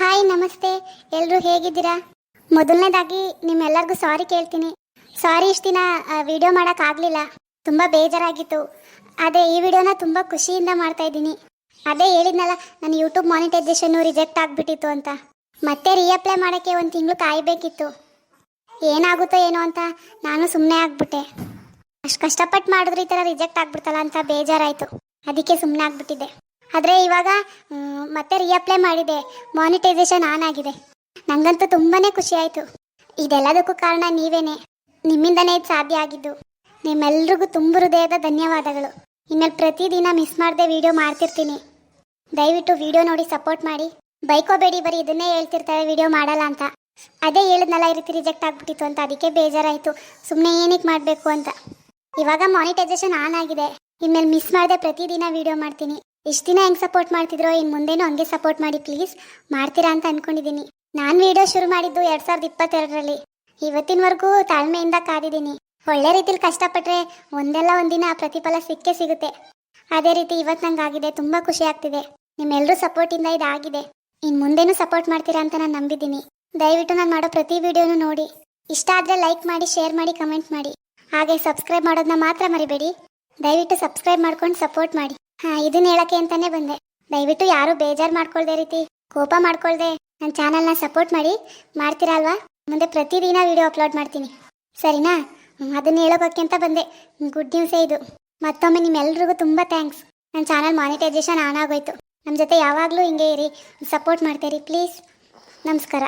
Hi ನಮಸ್ತೆ. ಎಲ್ಲರೂ ಹೇಗಿದ್ದೀರಾ? ಮೊದಲನೇದಾಗಿ ನಿಮ್ಮೆಲ್ಲರಿಗೂ ಸಾರಿ ಕೇಳ್ತೀನಿ. ಸಾರಿ ಇಷ್ಟು ದಿನ ವಿಡಿಯೋ ಮಾಡೋಕ್ಕಾಗಲಿಲ್ಲ ತುಂಬ ಬೇಜಾರಾಗಿತ್ತು. ಅದೇ ಈ ವಿಡಿಯೋನ ತುಂಬ ಖುಷಿಯಿಂದ ಮಾಡ್ತಾ ಇದ್ದೀನಿ. ಅದೇ ಹೇಳಿದ್ನಲ್ಲ ನನ್ನ ಯೂಟ್ಯೂಬ್ ಮಾನಿಟೈಸೇಷನ್ನು ರಿಜೆಕ್ಟ್ ಆಗಿಬಿಟ್ಟಿತ್ತು ಅಂತ. ಮತ್ತೆ ರೀಅಪ್ಲೈ ಮಾಡೋಕ್ಕೆ ಒಂದು ತಿಂಗಳು ಕಾಯಬೇಕಿತ್ತು. ಏನಾಗುತ್ತೋ ಏನೋ ಅಂತ ನಾನು ಸುಮ್ಮನೆ ಆಗಿಬಿಟ್ಟೆ. ಅಷ್ಟು ಕಷ್ಟಪಟ್ಟು ಮಾಡಿದ್ರೆ ಈ ಥರ ರಿಜೆಕ್ಟ್ ಆಗ್ಬಿಡ್ತಲ್ಲ ಅಂತ ಬೇಜಾರಾಯಿತು. ಅದಕ್ಕೆ ಸುಮ್ಮನೆ ಆಗ್ಬಿಟ್ಟಿದ್ದೆ. ಆದರೆ ಇವಾಗ ಮತ್ತೆ ರೀಅಪ್ಲೈ ಮಾಡಿದೆ. ಮಾನಿಟೈಸೇಷನ್ ಆನ್ ಆಗಿದೆ. ನನಗಂತೂ ತುಂಬಾ ಖುಷಿ ಆಯಿತು. ಇದೆಲ್ಲದಕ್ಕೂ ಕಾರಣ ನೀವೇನೆ. ನಿಮ್ಮಿಂದನೇ ಇದು ಸಾಧ್ಯ ಆಗಿದ್ದು. ನಿಮ್ಮೆಲ್ರಿಗೂ ತುಂಬ ಹೃದಯದ ಧನ್ಯವಾದಗಳು. ಇನ್ನಲ್ಲಿ ಪ್ರತಿದಿನ ಮಿಸ್ ಮಾಡದೆ ವಿಡಿಯೋ ಮಾಡ್ತಿರ್ತೀನಿ. ದಯವಿಟ್ಟು ವಿಡಿಯೋ ನೋಡಿ ಸಪೋರ್ಟ್ ಮಾಡಿ. ಬೈಕೋಬೇಡಿ ಬರೀ ಇದನ್ನೇ ಹೇಳ್ತಿರ್ತಾರೆ ವಿಡಿಯೋ ಮಾಡಲ್ಲ ಅಂತ. ಅದೇ ಹೇಳಿದ್ನಲ್ಲ, ಈ ರೀತಿ ರಿಜೆಕ್ಟ್ ಆಗ್ಬಿಟ್ಟಿತ್ತು ಅಂತ. ಅದಕ್ಕೆ ಬೇಜಾರಾಯಿತು. ಸುಮ್ಮನೆ ಏನಕ್ಕೆ ಮಾಡಬೇಕು ಅಂತ. ಇವಾಗ ಮಾನಿಟೈಸೇಷನ್ ಆನ್ ಆಗಿದೆ. ಇನ್ಮೇಲೆ ಮಿಸ್ ಮಾಡದೆ ಪ್ರತಿದಿನ ವಿಡಿಯೋ ಮಾಡ್ತೀನಿ. ಇಷ್ಟು ದಿನ ಹೆಂಗೆ ಸಪೋರ್ಟ್ ಮಾಡ್ತಿದ್ರೋ ಇನ್ನು ಮುಂದೆನೂ ಹಂಗೆ ಸಪೋರ್ಟ್ ಮಾಡಿ ಪ್ಲೀಸ್ ಮಾಡ್ತೀರಾ ಅಂತ ಅನ್ಕೊಂಡಿದ್ದೀನಿ ನಾನು ವಿಡಿಯೋ ಶುರು ಮಾಡಿದ್ದು ಎರಡು ಸಾವಿರದ ಇಪ್ಪತ್ತೆರಡರಲ್ಲಿ. ಇವತ್ತಿನವರೆಗೂ ತಾಳ್ಮೆಯಿಂದ ಕಾದಿದ್ದೀನಿ ಒಳ್ಳೆ ರೀತಿಲಿ ಕಷ್ಟಪಟ್ಟರೆ ಒಂದೆಲ್ಲ ಒಂದಿನ ಪ್ರತಿಫಲ ಸಿಕ್ಕೇ ಸಿಗುತ್ತೆ. ಅದೇ ರೀತಿ ಇವತ್ತು ನಂಗೆ ಆಗಿದೆ ತುಂಬ ಖುಷಿ ಆಗ್ತಿದೆ. ನಿಮ್ಮೆಲ್ಲರೂ ಸಪೋರ್ಟಿಂದ ಇದಾಗಿದೆ. ಇನ್ನು ಮುಂದೆನೂ ಸಪೋರ್ಟ್ ಮಾಡ್ತೀರಾ ಅಂತ ನಾನು ನಂಬಿದ್ದೀನಿ ದಯವಿಟ್ಟು ನಾನು ಮಾಡೋ ಪ್ರತಿ ವಿಡಿಯೋನು ನೋಡಿ. ಇಷ್ಟ ಆದರೆ ಲೈಕ್ ಮಾಡಿ ಶೇರ್ ಮಾಡಿ ಕಮೆಂಟ್ ಮಾಡಿ. ಹಾಗೆ ಸಬ್ಸ್ಕ್ರೈಬ್ ಮಾಡೋದನ್ನ ಮಾತ್ರ ಮರಿಬೇಡಿ. ದಯವಿಟ್ಟು ಸಬ್ಸ್ಕ್ರೈಬ್ ಮಾಡ್ಕೊಂಡು ಸಪೋರ್ಟ್ ಮಾಡಿ. ಹಾ ಇದನ್ನ ಹೇಳಕ್ಕೆ ಅಂತಾನೆ ಬಂದೆ. ದಯವಿಟ್ಟು ಯಾರು ಬೇಜಾರು ಮಾಡ್ಕೊಳ್ದೆ ರೀತಿ. ಕೋಪ ಮಾಡ್ಕೊಳ್ದೆ. ನನ್ನ ಚಾನಲ್ನ ಸಪೋರ್ಟ್ ಮಾಡಿ. ಮಾಡ್ತೀರಾ ಮುಂದೆ ಪ್ರತಿದಿನ ವಿಡಿಯೋ ಅಪ್ಲೋಡ್ ಮಾಡ್ತೀನಿ. ಸರಿನಾ? ಅದನ್ನ ಹೇಳೋಕೆ ಅಂತ ಬಂದೆ. ಗುಡ್ ನ್ಯೂಸೇ ಇದು. ಮತ್ತೊಮ್ಮೆ ನಿಮ್ಮೆಲ್ರಿಗೂ ತುಂಬ ಥ್ಯಾಂಕ್ಸ್. ನನ್ನ ಚಾನಲ್ ಮಾನಿಟೈಸೇಷನ್ ಆನ್ ಆಗೋಯ್ತು. ನಮ್ಮ ಜೊತೆ ಯಾವಾಗಲೂ ಹಿಂಗೆ ಇರಿ. ಸಪೋರ್ಟ್ ಮಾಡ್ತೀರಿ ಪ್ಲೀಸ್. ನಮಸ್ಕಾರ.